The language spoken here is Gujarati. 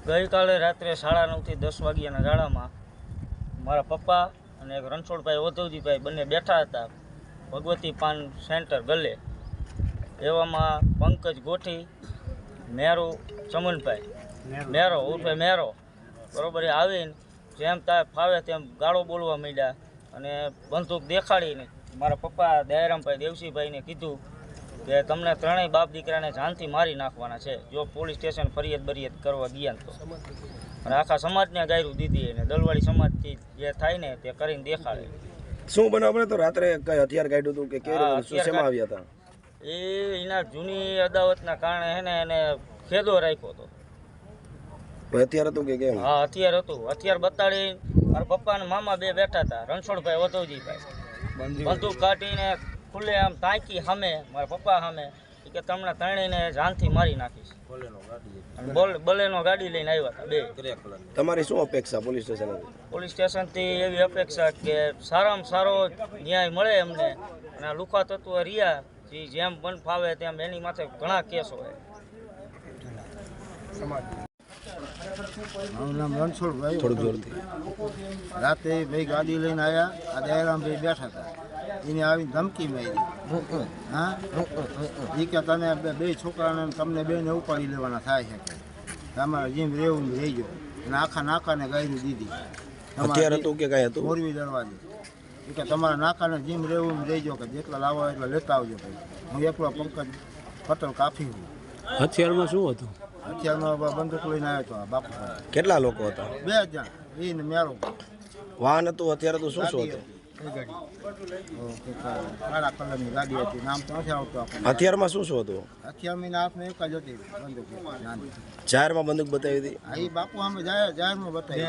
ગઈકાલે રાત્રે સાડા નવથી દસ વાગ્યાના ગાળામાં મારા પપ્પા અને એક રણછોડભાઈ ઓધવજીભાઈ બંને બેઠા હતા ભગવતી પાન સેન્ટર ગલે એવામાં પંકજ ગોઠી મેરુ ચમનભાઈ. મેરો. ઉર્ફે મેરો. બરોબર એ આવીને જેમ તા ફાવે તેમ ગાળો બોલવા માંડ્યા અને બંદૂક દેખાડીને મારા પપ્પા દયારામભાઈ દેવસીભાઈને કીધું કે તમને ત્રણેય બાપ દીકરાને જાનથી મારી નાખવાના છે. જો પોલીસ સ્ટેશન ફરિયાદ બરિયાદ કરવા ગયા તો. અને આખા સમાજને ગાયરું દીધી અને દલવાળી સમાજથી જે થાય ને તે કરીને દેખાડે. શું બનાવ તો? રાત્રે કઈ હથિયાર કાઢ્યું હતું કે કેવી શેમાં આવ્યા હતા? એ એના જૂની અદાવતના કારણે હે ને એને ખેદો રાખ્યો હતો. હથિયાર હતું કે કેમ? હા હથિયાર હતું. હથિયાર બતાડી મારા પપ્પા અને મામા બે બેઠા હતા. રણછોડભાઈ વધવજીભાઈ. બંદૂક કાઢીને ખુલ્લે આમ તાંકી સામે મારા પપ્પા સામે કે તમને ત્રણેયને જાનથી મારી નાખીશ. બલેનો ગાડી લઈને આવ્યા હતા બે. તમારી શું અપેક્ષા પોલીસ સ્ટેશન પોલીસ સ્ટેશનથી એવી અપેક્ષા કે સારામાં સારો ન્યાય મળે એમને અને આ લુખા તત્વ રહ્યા જે જેમ મન ફાવે તેમ એની માથે ઘણા કેસો હોય. મારું નામ રણછોડભાઈ થોડુંક જોરથી. રાતે ભાઈ ગાડી લઈને આવ્યા આ દયારામભાઈ બેઠા હતા. એને આવી ધમકી મારી. હા? એ કે તને બે- બે છોકરાને તમને બેને ઉપાડી લેવાના થાય છે કે. તમારે જેમ રહેવું રહેજો. અને આખા નાકાને ગાયરી દીધી. હથિયાર હતું કે કઈ હતું? મોરવી દરવાજે. એ કે તમારા નાકાને જેમ રહેવું રહેજો કે જેટલા લાવો એટલા લેતા આવજો ભાઈ. હું એકલો પંકજ પટેલ કાફી હું. હથિયારમાં શું હતું? હથિયારમાં બંદૂક લઈને આવ્યો હતો આ બાપુ. કેટલા લોકો હતા? બે જણ. એને ને મેરો વાહન હતું અત્યારે તો શું શું હતું. કાળા કલરની ગાડી હતી? નામ તો નથી આવતું આપણને હથિયારમાં શું શું હતું અત્યાર મહિના હાથમાં એક જ હતી બંદૂક જાહેરમાં બંદૂક બતાવી હતી બાપુ અમે જાહેરમાં બતાવી